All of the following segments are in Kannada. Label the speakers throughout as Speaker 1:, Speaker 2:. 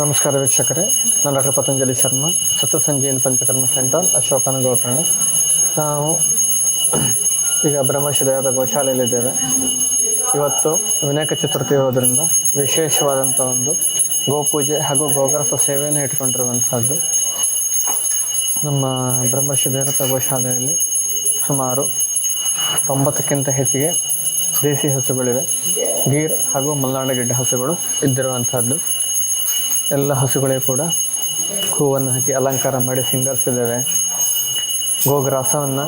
Speaker 1: ನಮಸ್ಕಾರ ವೀಕ್ಷಕರೇ. ನಾನು ಡಾಕ್ಟರ್ ಪತಂಜಲಿ ಶರ್ಮಾ ಸತ್ಯ ಸಂಜೀವನ್ ಪಂಚಕರ್ಮ ಸೆಂಟರ್ ಅಶೋಕನ ಗೋಕರ್ಣ ನಾವು ಈಗ ಬ್ರಹ್ಮಶಿದೇವರ ಗೋಶಾಲೆಯಲ್ಲಿದ್ದೇವೆ. ಇವತ್ತು ವಿನಾಯಕ ಚತುರ್ಥಿ ಇರೋದರಿಂದ ವಿಶೇಷವಾದಂಥ ಒಂದು ಗೋಪೂಜೆ ಹಾಗೂ ಗೋಗ್ರಸ ಸೇವೆಯನ್ನು ಇಟ್ಕೊಂಡಿರುವಂಥದ್ದು. ನಮ್ಮ ಬ್ರಹ್ಮಶಿದೇವರ ಗೋಶಾಲೆಯಲ್ಲಿ ಸುಮಾರು ತೊಂಬತ್ತಕ್ಕಿಂತ ಹೆಚ್ಚಿಗೆ ದೇಸಿ ಹಸುಗಳಿವೆ. ಗೀರ್ ಹಾಗೂ ಮಲೆನಾಡು ಗಿಡ್ಡ ಹಸುಗಳು ಇದ್ದಿರುವಂಥದ್ದು. ಎಲ್ಲ ಹಸುಗಳೇ ಕೂಡ ಹೂವನ್ನು ಹಾಕಿ ಅಲಂಕಾರ ಮಾಡಿ ಸಿಂಗರಿಸಿದ್ದೇವೆ. ಗೋಗ್ರಾಸವನ್ನು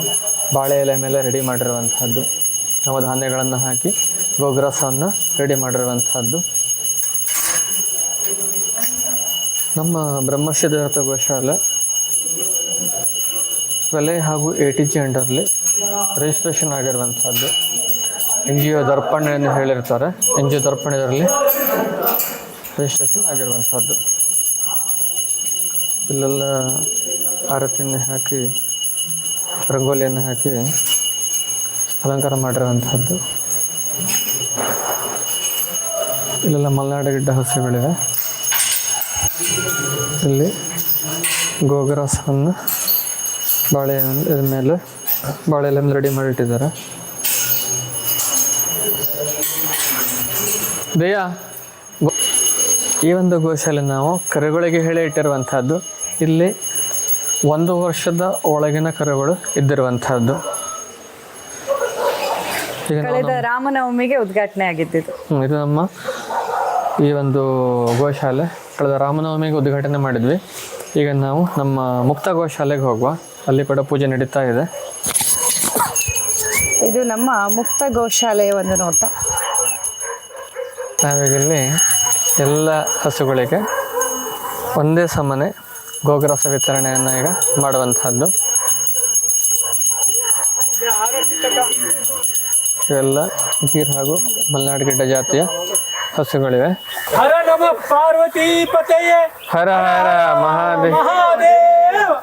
Speaker 1: ಬಾಳೆ ಎಲೆ ಮೇಲೆ ರೆಡಿ ಮಾಡಿರುವಂತಹದ್ದು. ಧಾನ್ಯಗಳನ್ನು ಹಾಕಿ ಗೋಗ್ರಾಸವನ್ನು ರೆಡಿ ಮಾಡಿರುವಂತಹದ್ದು. ನಮ್ಮ ಬ್ರಹ್ಮಶ್ರೀದೇವತ ಗೋಶಾಲೆ ಕಲೆ ಹಾಗೂ ಎ ಟಿ ಜಿ ಅಂಡರ್ಲಿ ರಿಜಿಸ್ಟ್ರೇಷನ್ ಆಗಿರುವಂಥದ್ದು ಎನ್ ಜಿ ಒ ದರ್ಪಣೆ ಎಂದು ಹೇಳಿರ್ತಾರೆ. ಎನ್ ಜಿ ಒ ದರ್ಪಣ ಇದರಲ್ಲಿ ರಿಜಿಸ್ಟ್ರೇಷನ್ ಆಗಿರುವಂಥದ್ದು. ಇಲ್ಲೆಲ್ಲ ಆರತಿಯನ್ನು ಹಾಕಿ, ರಂಗೋಲಿಯನ್ನು ಹಾಕಿ ಅಲಂಕಾರ ಮಾಡಿರುವಂಥದ್ದು. ಇಲ್ಲೆಲ್ಲ ಮಲೆನಾಡು ಗಿಡ್ಡ ಹಸುಗಳಿವೆ. ಇಲ್ಲಿ ಗೋಗ್ರಾಸವನ್ನು ಬಾಳೆ ಇದ್ರ ಮೇಲೆ ಬಾಳೆ ಎಲೆ ರೆಡಿ ಮಾಡಿಟ್ಟಿದ್ದಾರೆ. ಗೋ- ಈ ಒಂದು ಗೋಶಾಲೆ ನಾವು ಕರುಗಳಿಗೆ ಹೇಳಿ ಇಟ್ಟಿರುವಂಥದ್ದು. ಇಲ್ಲಿ ಒಂದು ವರ್ಷದ ಒಳಗಿನ ಕರುಗಳು ಇದ್ದಿರುವಂಥದ್ದು. ಈಗ
Speaker 2: ಕಳೆದ ರಾಮನವಮಿಗೆ ಉದ್ಘಾಟನೆ
Speaker 1: ಆಗಿದ್ದು ಇದು ನಮ್ಮ ಈ ಒಂದು ಗೋಶಾಲೆ ಕಳೆದ ರಾಮನವಮಿಗೆ ಉದ್ಘಾಟನೆ ಮಾಡಿದ್ವಿ. ಈಗ ನಾವು ನಮ್ಮ ಮುಕ್ತ ಗೋಶಾಲೆಗೆ ಹೋಗುವ. ಅಲ್ಲಿ ಕೂಡ ಪೂಜೆ ನಡೀತಾ ಇದೆ.
Speaker 2: ಇದು ನಮ್ಮ ಮುಕ್ತ ಗೋಶಾಲೆಯ ಒಂದು ನೋಟ.
Speaker 1: ನಾವೀಗ ಇಲ್ಲಿ ಎಲ್ಲ ಹಸುಗಳಿಗೆ ಒಂದೇ ಸಮನೆ ಗೋಗ್ರಾಸ ವಿತರಣೆಯನ್ನು ಈಗ ಮಾಡುವಂತಹದ್ದು ಇವೆಲ್ಲ ಗೀರ್ ಹಾಗೂ ಮಲೆನಾಡು ಗಿಡ್ಡ ಜಾತಿಯ ಹಸುಗಳಿವೆ.
Speaker 3: ಹರ ನಮ ಪಾರ್ವತಿ ಪತೆಯೇ.
Speaker 1: ಹರ ಹರ ಮಹಾದೇವ್
Speaker 3: ಮಹಾದೇವ.